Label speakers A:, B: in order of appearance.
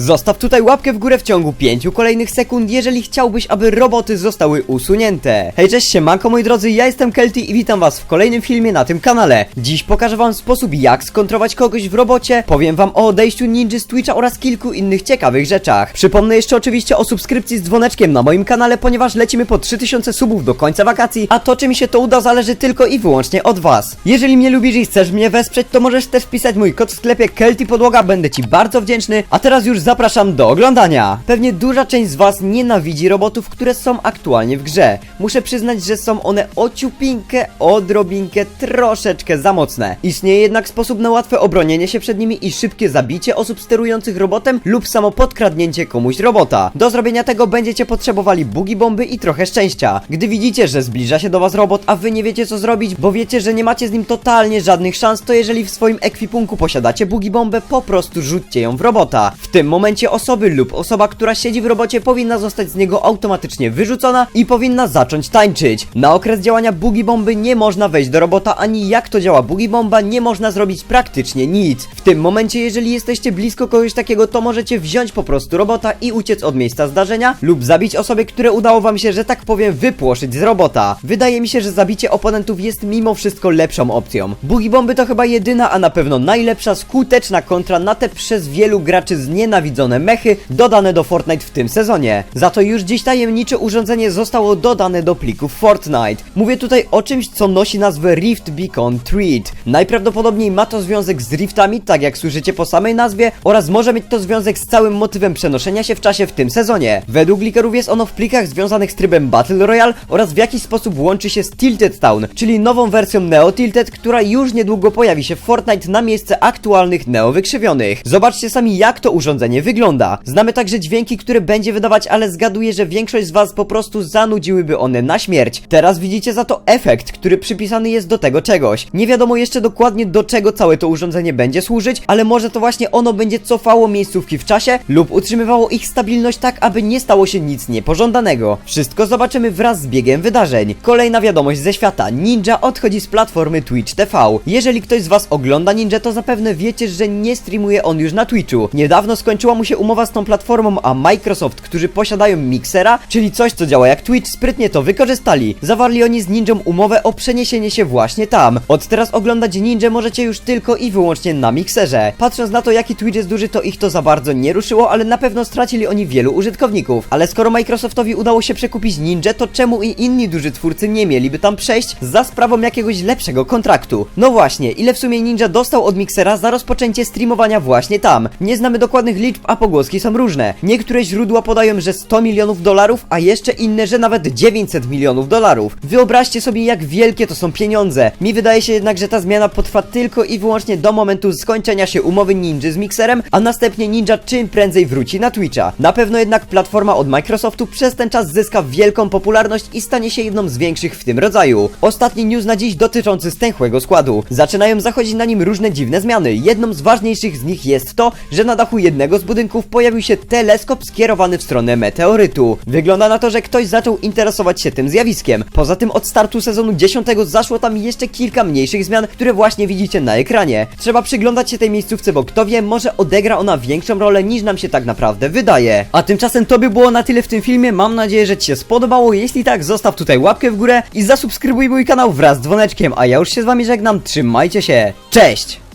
A: Zostaw tutaj łapkę w górę w ciągu 5 kolejnych sekund, jeżeli chciałbyś, aby roboty zostały usunięte. Hej, cześć, siemanko moi drodzy, ja jestem Kelty i witam was w kolejnym filmie na tym kanale. Dziś pokażę wam sposób jak skontrować kogoś w robocie, powiem wam o odejściu ninja z Twitcha oraz kilku innych ciekawych rzeczach. Przypomnę jeszcze oczywiście o subskrypcji z dzwoneczkiem na moim kanale, ponieważ lecimy po 3000 subów do końca wakacji, a to czy mi się to uda zależy tylko i wyłącznie od was. Jeżeli mnie lubisz i chcesz mnie wesprzeć, to możesz też wpisać mój kod w sklepie Kelty Podłoga, będę ci bardzo wdzięczny, a teraz już zapraszam do oglądania. Pewnie duża część z was nienawidzi robotów, które są aktualnie w grze. Muszę przyznać, że są one o ciupinkę, odrobinkę, troszeczkę za mocne. Istnieje jednak sposób na łatwe obronienie się przed nimi i szybkie zabicie osób sterujących robotem lub samo podkradnięcie komuś robota. Do zrobienia tego będziecie potrzebowali bugi bomby i trochę szczęścia. Gdy widzicie, że zbliża się do was robot, a wy nie wiecie co zrobić, bo wiecie, że nie macie z nim totalnie żadnych szans, to jeżeli w swoim ekwipunku posiadacie bugi bombę, po prostu rzućcie ją w robota. W tym momencie osoby lub osoba, która siedzi w robocie powinna zostać z niego automatycznie wyrzucona i powinna zacząć tańczyć. Na okres działania bugi bomby nie można wejść do robota, ani jak to działa bugi bomba, nie można zrobić praktycznie nic. W tym momencie, jeżeli jesteście blisko kogoś takiego, to możecie wziąć po prostu robota i uciec od miejsca zdarzenia lub zabić osoby, które udało wam się, że tak powiem, wypłoszyć z robota. Wydaje mi się, że zabicie oponentów jest mimo wszystko lepszą opcją. Bugi bomby to chyba jedyna, a na pewno najlepsza, skuteczna kontra na te przez wielu graczy znienawidzone mechy dodane do Fortnite w tym sezonie. Za to już dziś tajemnicze urządzenie zostało dodane do plików Fortnite. Mówię tutaj o czymś, co nosi nazwę Rift Beacon Treat. Najprawdopodobniej ma to związek z riftami, tak jak słyszycie po samej nazwie, oraz może mieć to związek z całym motywem przenoszenia się w czasie w tym sezonie. Według likerów jest ono w plikach związanych z trybem Battle Royale oraz w jakiś sposób łączy się z Tilted Town, czyli nową wersją Neo Tilted, która już niedługo pojawi się w Fortnite na miejsce aktualnych Neo wykrzywionych. Zobaczcie sami jak to urządzenie wygląda. Znamy także dźwięki, które będzie wydawać, ale zgaduję, że większość z was po prostu zanudziłyby one na śmierć. Teraz widzicie za to efekt, który przypisany jest do tego czegoś. Nie wiadomo jeszcze dokładnie do czego całe to urządzenie będzie służyć, ale może to właśnie ono będzie cofało miejscówki w czasie lub utrzymywało ich stabilność tak, aby nie stało się nic niepożądanego. Wszystko zobaczymy wraz z biegiem wydarzeń. Kolejna wiadomość ze świata. Ninja odchodzi z platformy Twitch TV. Jeżeli ktoś z was ogląda Ninja, to zapewne wiecie, że nie streamuje on już na Twitchu. Niedawno skończyła mu się umowa z tą platformą, a Microsoft, którzy posiadają Mixera, czyli coś co działa jak Twitch, sprytnie to wykorzystali. Zawarli oni z Ninją umowę o przeniesienie się właśnie tam. Od teraz oglądać Ninja możecie już tylko i wyłącznie na Mixerze. Patrząc na to jaki Twitch jest duży, to ich to za bardzo nie ruszyło, ale na pewno stracili oni wielu użytkowników. Ale skoro Microsoftowi udało się przekupić Ninja, to czemu i inni duży twórcy nie mieliby tam przejść za sprawą jakiegoś lepszego kontraktu? No właśnie, ile w sumie Ninja dostał od Mixera za rozpoczęcie streamowania właśnie tam? Nie znamy dokładnych liczb, a pogłoski są różne. Niektóre źródła podają, że 100 milionów dolarów, a jeszcze inne, że nawet 900 milionów dolarów. Wyobraźcie sobie, jak wielkie to są pieniądze. Mi wydaje się jednak, że ta zmiana potrwa tylko i wyłącznie do momentu skończenia się umowy Ninja z Mixerem, a następnie Ninja czym prędzej wróci na Twitcha. Na pewno jednak platforma od Microsoftu przez ten czas zyska wielką popularność i stanie się jedną z większych w tym rodzaju. Ostatni news na dziś dotyczący stęchłego składu. Zaczynają zachodzić na nim różne dziwne zmiany. Jedną z ważniejszych z nich jest to, że na dachu jednego z budynków pojawił się teleskop skierowany w stronę meteorytu. Wygląda na to, że ktoś zaczął interesować się tym zjawiskiem. Poza tym od startu sezonu 10 zaszło tam jeszcze kilka mniejszych zmian, które właśnie widzicie na ekranie. Trzeba przyglądać się tej miejscówce, bo kto wie, może odegra ona większą rolę niż nam się tak naprawdę wydaje. A tymczasem to by było na tyle w tym filmie. Mam nadzieję, że Ci się spodobało. Jeśli tak, zostaw tutaj łapkę w górę i zasubskrybuj mój kanał wraz z dzwoneczkiem. A ja już się z Wami żegnam. Trzymajcie się. Cześć!